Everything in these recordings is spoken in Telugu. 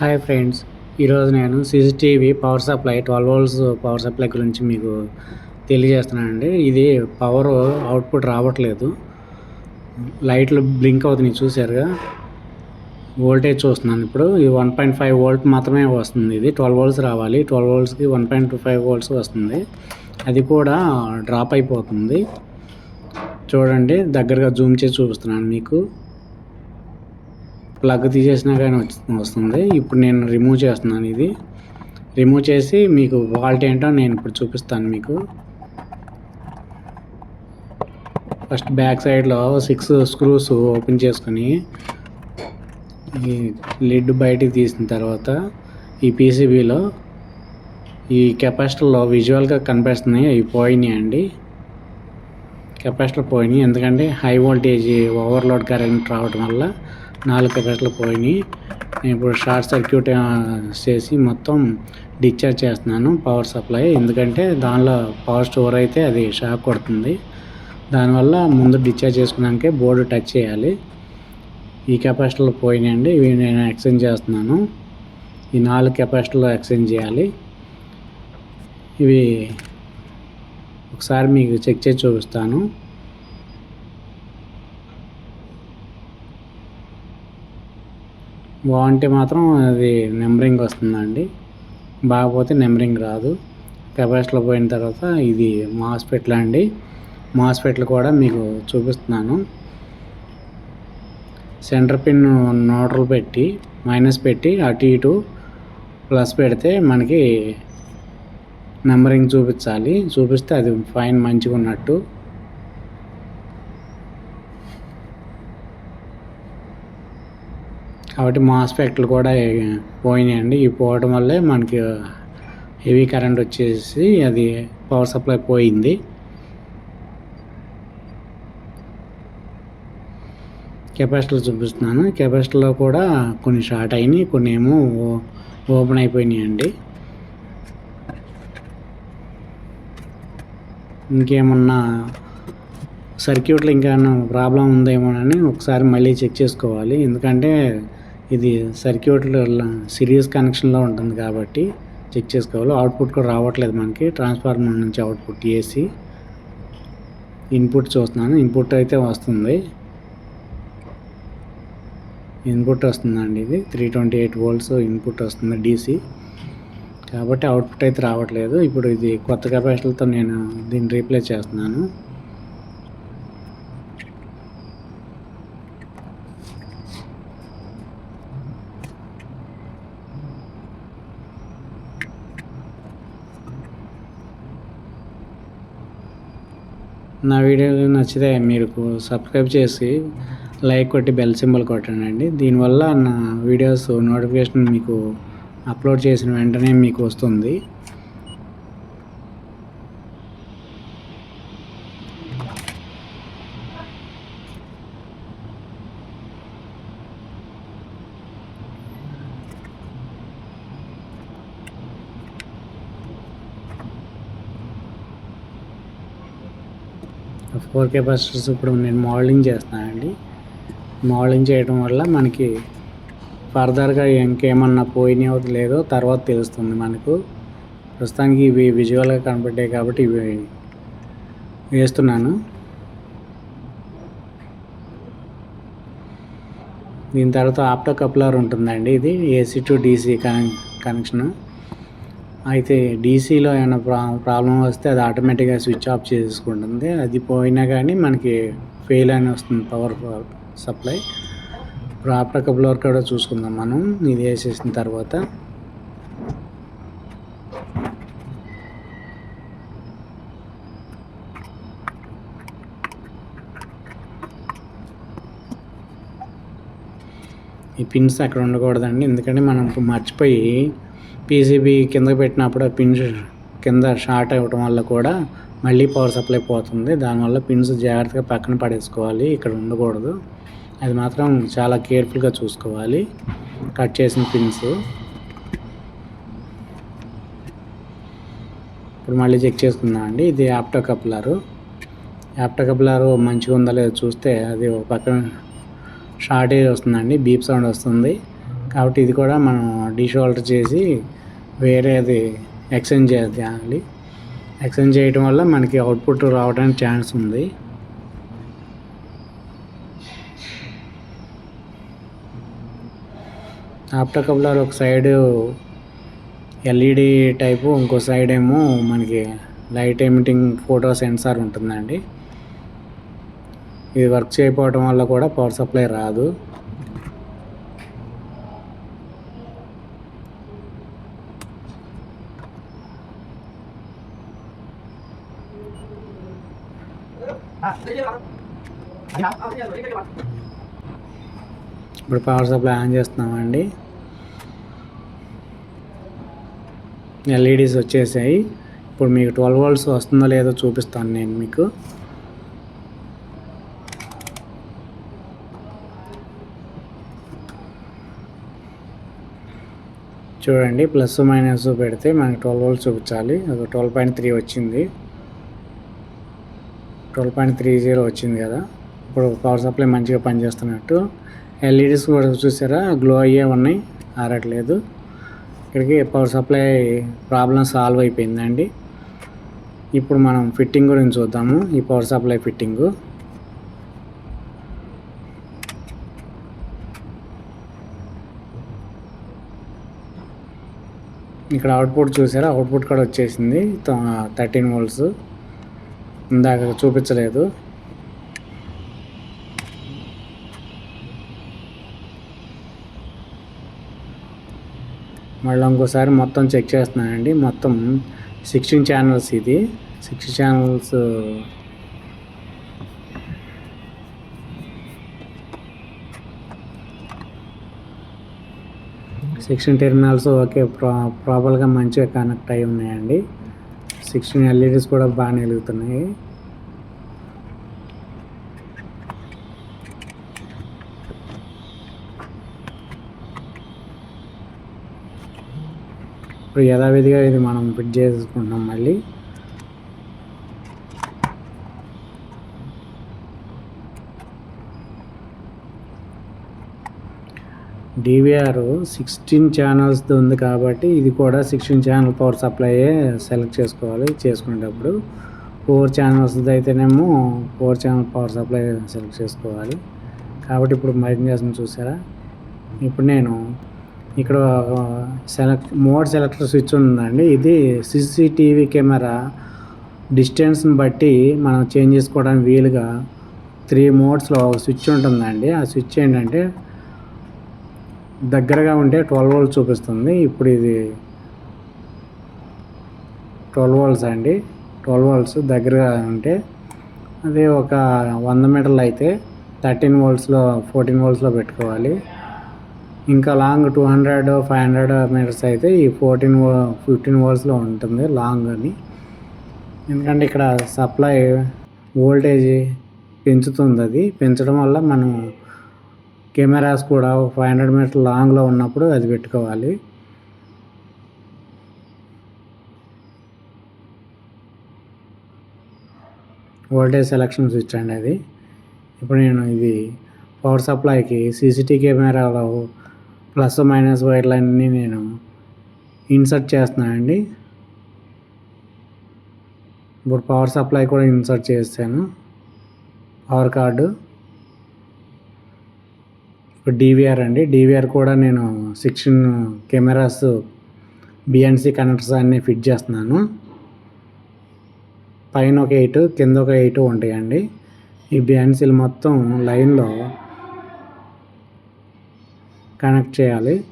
Hi friends. ఈరోజు నేను CCTV power supply twelve volts power supply గురించి మీకు తెలియజేస్తున్నానండి. ఇది పవర్ అవుట్పుట్ రావట్లేదు. లైట్లు బ్లింక్ అవుతున్నాయి చూసారుగా వోల్టేజ్ చూస్తున్నాను ఇప్పుడు. ఇది వన్ పాయింట్ ఫైవ్ వోల్ట్ మాత్రమే వస్తుంది. ఇది ట్వెల్వ్ వోల్ట్స్ రావాలి. Twelve వోల్ట్స్కి one point two five volts వస్తుంది. అది కూడా డ్రాప్ అయిపోతుంది. చూడండి దగ్గరగా జూమ్ చేసి చూపిస్తున్నాను మీకు. ప్లగ్ తీసేసినా కానీ వచ్చి- వస్తుంది. ఇప్పుడు నేను రిమూవ్ చేస్తున్నాను ఇది. రిమూవ్ చేసి మీకు వాల్ట్ ఏంటో నేను ఇప్పుడు చూపిస్తాను మీకు. ఫస్ట్ బ్యాక్ సైడ్లో సిక్స్ స్క్రూస్ ఓపెన్ చేసుకుని ఈ లిడ్ బయటికి తీసిన తర్వాత ఈ పీసీబీలో ఈ కెపాసిటర్లో విజువల్గా కనిపిస్తున్నాయి. అవి పోయినాయి అండి. కెపాసిటర్ పోయినాయి. ఎందుకంటే హై వోల్టేజ్ ఓవర్లోడ్ కరెంట్ రావడం వల్ల నాలుగు కెపాసిటర్లు పోయినాయి. నేను ఇప్పుడు షార్ట్ సర్క్యూట్ చేసి మొత్తం డిశ్చార్జ్ చేస్తున్నాను పవర్ సప్లై. ఎందుకంటే దానిలో పవర్ స్టోర్ అయితే అది షాక్ కొడుతుంది. దానివల్ల ముందు డిశ్చార్జ్ చేసుకున్నాకే బోర్డు టచ్ చేయాలి. ఈ కెపాసిటర్లు పోయినాయండి. ఇవి నేను ఎక్స్చేంజ్ చేస్తున్నాను. ఈ నాలుగు కెపాసిటర్లు ఎక్స్చేంజ్ చేయాలి. ఇవి ఒకసారి మీకు చెక్ చేసి చూపిస్తాను. బాగుంటే మాత్రం అది నెంబరింగ్ వస్తుందండి. బాగపోతే నెంబరింగ్ రాదు. కెపాసిటీలో పోయిన తర్వాత ఇది మాస్పెట్లు అండి. మాస్పెట్లు కూడా మీకు చూపిస్తున్నాను. సెంటర్ పిన్ నోట్రల్ పెట్టి మైనస్ పెట్టి అటు ఇటు ప్లస్ పెడితే మనకి నెంబరింగ్ చూపించాలి. చూపిస్తే అది ఫైన్ మంచిగా ఉన్నట్టు కాబట్టి మాస్పెక్ట్లు కూడా పోయినాయండి. ఇవి పోవడం వల్లే మనకి హెవీ కరెంట్ వచ్చేసి అది పవర్ సప్లై పోయింది. కెపాసిటీలు చూపిస్తున్నాను. కెపాసిటీలో కూడా కొన్ని షార్ట్ అయినాయి కొన్ని ఏమో ఓపెన్ అయిపోయినాయండి. ఇంకేమన్నా సర్క్యూట్లో ఇంకా ప్రాబ్లం ఉందేమోనని ఒకసారి మళ్ళీ చెక్ చేసుకోవాలి. ఎందుకంటే ఇది సర్క్యూట్లో సిరీస్ కనెక్షన్లో ఉంటుంది కాబట్టి చెక్ చేసుకోవాలి. అవుట్పుట్ కూడా రావట్లేదు మనకి. ట్రాన్స్ఫార్మర్ నుంచి అవుట్పుట్ ఏసీ ఇన్పుట్ చూస్తున్నాను. ఇన్పుట్ అయితే వస్తుంది. ఇన్పుట్ వస్తుందండి ఇది. Three twenty eight volts input వస్తుంది డీసీ కాబట్టి అవుట్పుట్ అయితే రావట్లేదు. ఇప్పుడు ఇది కొత్త కెపాసిటీలతో నేను దీన్ని రీప్లేస్ చేస్తున్నాను. నా వీడియో నచ్చితే మీరు సబ్స్క్రైబ్ చేసి లైక్ కొట్టి బెల్ సింబల్ కొట్టండి. దీనివల్ల నా వీడియోస్ నోటిఫికేషన్ మీకు అప్లోడ్ చేసిన వెంటనే మీకు వస్తుంది. ఫోర్ కెపాసిటర్స్ ఇప్పుడు నేను మోడలింగ్ చేస్తానండి. మోడలింగ్ చేయడం వల్ల మనకి ఫర్దర్గా ఇంకేమన్నా పోయినాయో లేదో తర్వాత తెలుస్తుంది మనకు. ప్రస్తుతానికి ఇవి విజువల్గా కనపడ్డాయి కాబట్టి ఇవి వేస్తున్నాను. దీని తర్వాత ఆప్టో కప్లర్ ఉంటుందండి ఇది AC to DC connection connection అయితే డీసీలో ఏమైనా ప్రా ప్రాబ్లం వస్తే అది ఆటోమేటిక్గా స్విచ్ ఆఫ్ చేసుకుంటుంది. అది పోయినా కానీ మనకి ఫెయిల్ అని వస్తుంది పవర్ సప్లై. ఇప్పుడు ఆప్టో కప్లర్ కూడా చూసుకుందాం మనం. ఇది వేసేసిన తర్వాత. ఈ పిన్స్ అక్కడ ఉండకూడదండి. ఎందుకంటే మనం ఇప్పుడు మర్చిపోయి పీసీబీ కింద పెట్టినప్పుడు ఆ పిన్స్ కింద షార్ట్ అవ్వడం వల్ల కూడా మళ్ళీ పవర్ సప్లై పోతుంది. దానివల్ల పిన్స్ జాగ్రత్తగా పక్కన పడేసుకోవాలి. ఇక్కడ ఉండకూడదు. అది మాత్రం చాలా కేర్ఫుల్గా చూసుకోవాలి. కట్ చేసిన పిన్స్ ఇప్పుడు మళ్ళీ చెక్ చేసుకుందాం అండి. ఇది యాప్టో కప్లరు యాప్టో కప్లరు మంచిగా ఉందా లేదో చూస్తే అది ఒక పక్కన షార్టేజ్ వస్తుందండి. బీప్ సౌండ్ వస్తుంది. కాబట్టి ఇది కూడా మనం డిషోల్డర్ చేసి వేరేది ఎక్స్చేంజ్ చేయాలి. ఎక్స్చేంజ్ చేయడం వల్ల మనకి అవుట్పుట్ రావడానికి ఛాన్స్ ఉంది. ఆప్టా కప్లర్ ఒక సైడ్ ఎల్ఈడి టైపు ఇంకో సైడ్ ఏమో మనకి లైట్ ఎమిటింగ్ ఫోటో సెన్సార్ ఉంటుందండి. ఇది వర్క్ చేయకపోవడం వల్ల కూడా పవర్ సప్లై రాదు. ఇప్పుడు పవర్ సప్లై ఆన్ చేస్తున్నామండి. ఎల్ఈడీస్ వచ్చేసాయి. ఇప్పుడు మీకు ట్వెల్వ్ వోల్ట్స్ వస్తుందో లేదో చూపిస్తాను నేను మీకు. చూడండి ప్లస్ మైనస్ పెడితే మనకి ట్వెల్వ్ వోల్ట్స్ చూపించాలి. అది ట్వెల్వ్ పాయింట్ త్రీ వచ్చింది. ట్వెల్వ్ పాయింట్ త్రీ జీరో వచ్చింది కదా. ఇప్పుడు పవర్ సప్లై మంచిగా పనిచేస్తున్నట్టు. ఎల్ఈడీస్ కూడా చూసారా? గ్లో అయ్యే ఉన్నాయి. ఆరట్లేదు. ఇక్కడికి పవర్ సప్లై ప్రాబ్లం సాల్వ్ అయిపోయిందండి. ఇప్పుడు మనం ఫిట్టింగ్ గురించి చూద్దాము. ఈ పవర్ సప్లై ఫిట్టింగు ఇక్కడ అవుట్పుట్ చూసారా? అవుట్పుట్ కూడా వచ్చేసింది. థర్టీన్ వోల్ట్స్ ఇందాక చూపించలేదు. మళ్ళీ ఇంకోసారి మొత్తం చెక్ చేస్తున్నానండి. మొత్తం సిక్స్టీన్ ఛానల్స్ ఇది. Six channels sixteen terminals okay ప్రా ప్రాపర్గా మంచిగా కనెక్ట్ అయి ఉన్నాయండి. సిక్స్టీన్ ఎల్ఈడీస్ కూడా బాగానే వెలుగుతున్నాయి. ఇప్పుడు యథావిధిగా ఇది మనం ఫిట్ చేసుకుంటున్నాం మళ్ళీ. డివిఆర్ సిక్స్టీన్ ఛానల్స్ది ఉంది కాబట్టి ఇది కూడా సిక్స్టీన్ ఛానల్ పవర్ సప్లైయే సెలెక్ట్ చేసుకోవాలి చేసుకునేటప్పుడు. ఫోర్ ఛానల్స్ది అయితేనేమో four channel power supply select చేసుకోవాలి. కాబట్టి ఇప్పుడు మైన్ చేసిన చూసారా? ఇప్పుడు నేను ఇక్కడ సెలెక్ట్ మోడ్ సెలెక్టర్ స్విచ్ ఉందండి. ఇది సీసీటీవీ కెమెరా. డిస్టెన్స్ని బట్టి మనం చేంజ్ చేసుకోవడానికి వీలుగా త్రీ మోడ్స్లో ఒక స్విచ్ ఉంటుందండి. ఆ స్విచ్ ఏంటంటే దగ్గరగా ఉంటే ట్వెల్వ్ వోల్ట్స్ చూపిస్తుంది. ఇప్పుడు ఇది ట్వెల్వ్ వోల్ట్స్ అండి. ట్వెల్వ్ వోల్ట్స్ దగ్గరగా ఉంటే అదే ఒక వంద మీటర్లు అయితే థర్టీన్ వోల్ట్స్లో ఫోర్టీన్ వోల్ట్స్లో పెట్టుకోవాలి. ఇంకా long two hundred five hundred meters అయితే ఈ ఫోర్టీన్ ఫిఫ్టీన్ వోల్ట్స్లో ఉంటుంది లాంగ్ అని. ఎందుకంటే ఇక్కడ సప్లై వోల్టేజ్ పెంచుతుంది అది. పెంచడం వల్ల మనం కెమెరాస్ కూడా ఫైవ్ హండ్రెడ్ మీటర్ లాంగ్లో ఉన్నప్పుడు అది పెట్టుకోవాలి. వోల్టేజ్ సెలక్షన్ స్విచ్ అండి అది. ఇప్పుడు నేను ఇది పవర్ సప్లైకి సీసీటీ కెమెరాలో ప్లస్ మైనస్ వైర్లన్నీ నేను ఇన్సర్ట్ చేస్తున్నానండి ఇప్పుడు పవర్ సప్లై కూడా ఇన్సర్ట్ చేస్తాను పవర్ కార్డు. ఇప్పుడు డివిఆర్ అండి. డివిఆర్ కూడా నేను సిక్స్టీన్ కెమెరాస్ బిఎన్సి కనెక్టర్స్ అన్నీ ఫిట్ చేస్తున్నాను. పైన ఒక ఎయిట్ కింద ఒక ఎయిట్ ఉంటాయండి. ఈ బిఎన్సీలు మొత్తం లైన్లో కనెక్ట్ చేయాలి.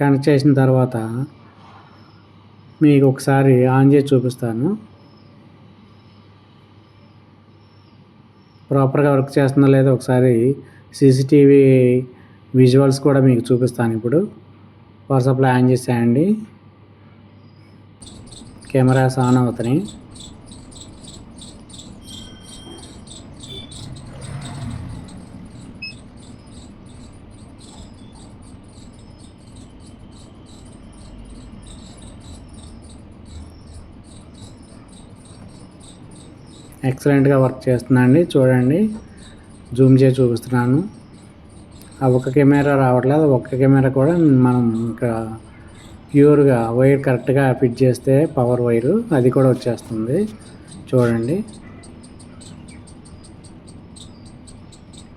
కనెక్ట్ చేసిన తర్వాత మీకు ఒకసారి ఆన్ చేసి చూపిస్తాను. ప్రాపర్గా వర్క్ చేస్తుందో లేదో ఒకసారి సీసీటీవీ విజువల్స్ కూడా మీకు చూపిస్తాను ఇప్పుడు. వాట్సాప్లో ఆన్ చేసేయండి. కెమెరాస్ ఆన్ అవుతున్నాయి. ఎక్సలెంట్గా వర్క్ చేస్తుందండి చూడండి. జూమ్ చేసి చూపిస్తున్నాను. ఆ ఒక్క కెమెరా రావట్లేదు. ఒక్క కెమెరా కూడా మనం ఇంకా ప్యూర్గా వైర్ కరెక్ట్గా ఫిట్ చేస్తే పవర్ వైరు అది కూడా వచ్చేస్తుంది. చూడండి.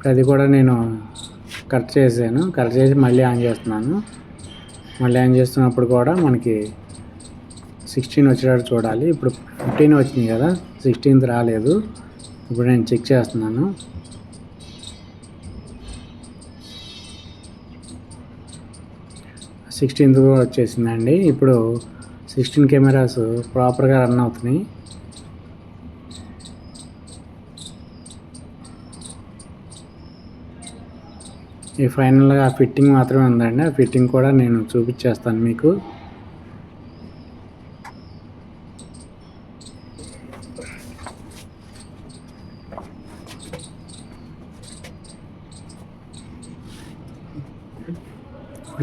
అది కూడా నేను కట్ చేశాను. కట్ చేసి మళ్ళీ ఆన్ చేస్తున్నాను. మళ్ళీ ఆన్ చేస్తున్నప్పుడు కూడా మనకి సిక్స్టీన్ వచ్చేటట్టు చూడాలి. ఇప్పుడు ఫిఫ్టీన్ వచ్చింది కదా. సిక్స్టీన్త్ రాలేదు. ఇప్పుడు నేను చెక్ చేస్తున్నాను. సిక్స్టీన్త్ కూడా వచ్చేసిందండి. ఇప్పుడు సిక్స్టీన్ కెమెరాస్ ప్రాపర్గా రన్ అవుతున్నాయి. ఈ ఫైనల్గా ఫిట్టింగ్ మాత్రమే ఉందండి. ఆ ఫిట్టింగ్ కూడా నేను చూపించేస్తాను మీకు.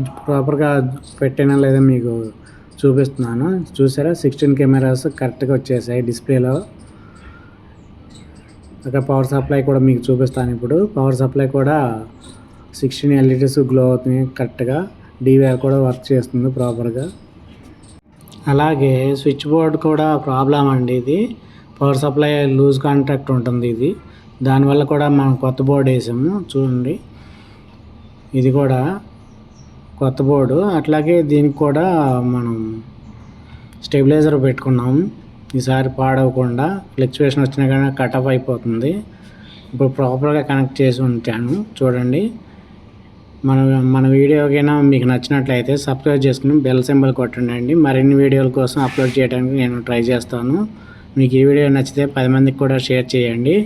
ప్రాపర్గా పెట్టానా లేదా మీకు చూపిస్తున్నాను. చూసారా? సిక్స్టీన్ కెమెరాస్ కరెక్ట్గా వచ్చేసాయి డిస్ప్లేలో. ఇక పవర్ సప్లై కూడా మీకు చూపిస్తాను ఇప్పుడు. పవర్ సప్లై కూడా సిక్స్టీన్ ఎల్ఈడీస్ గ్లో అవుతున్నాయి కరెక్ట్గా. డివిఆర్ కూడా వర్క్ చేస్తుంది ప్రాపర్గా అలాగే స్విచ్ బోర్డ్ కూడా ప్రాబ్లం అండి ఇది. పవర్ సప్లై లూజ్ కాంట్రాక్ట్ ఉంటుంది ఇది. దానివల్ల కూడా మనం కొత్త బోర్డు వేసాము. చూడండి. ఇది కూడా కొత్త బోర్డు. అట్లాగే దీనికి కూడా మనం స్టెబిలైజర్ పెట్టుకున్నాము ఈసారి పాడవకుండా ఫ్లక్చువేషన్ వచ్చినా కానీ కట్ ఆఫ్ అయిపోతుంది. ఇప్పుడు ప్రాపర్గా కనెక్ట్ చేసి ఉంటాను చూడండి. మన మన వీడియోకైనా మీకు నచ్చినట్లయితే సబ్స్క్రైబ్ చేసుకుని బెల్ సింబల్ కొట్టండి అండి. మరిన్ని వీడియోల కోసం అప్లోడ్ చేయడానికి నేను ట్రై చేస్తాను. మీకు ఈ వీడియో నచ్చితే పది మందికి కూడా షేర్ చేయండి.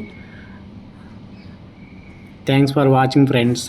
Thanks for watching friends.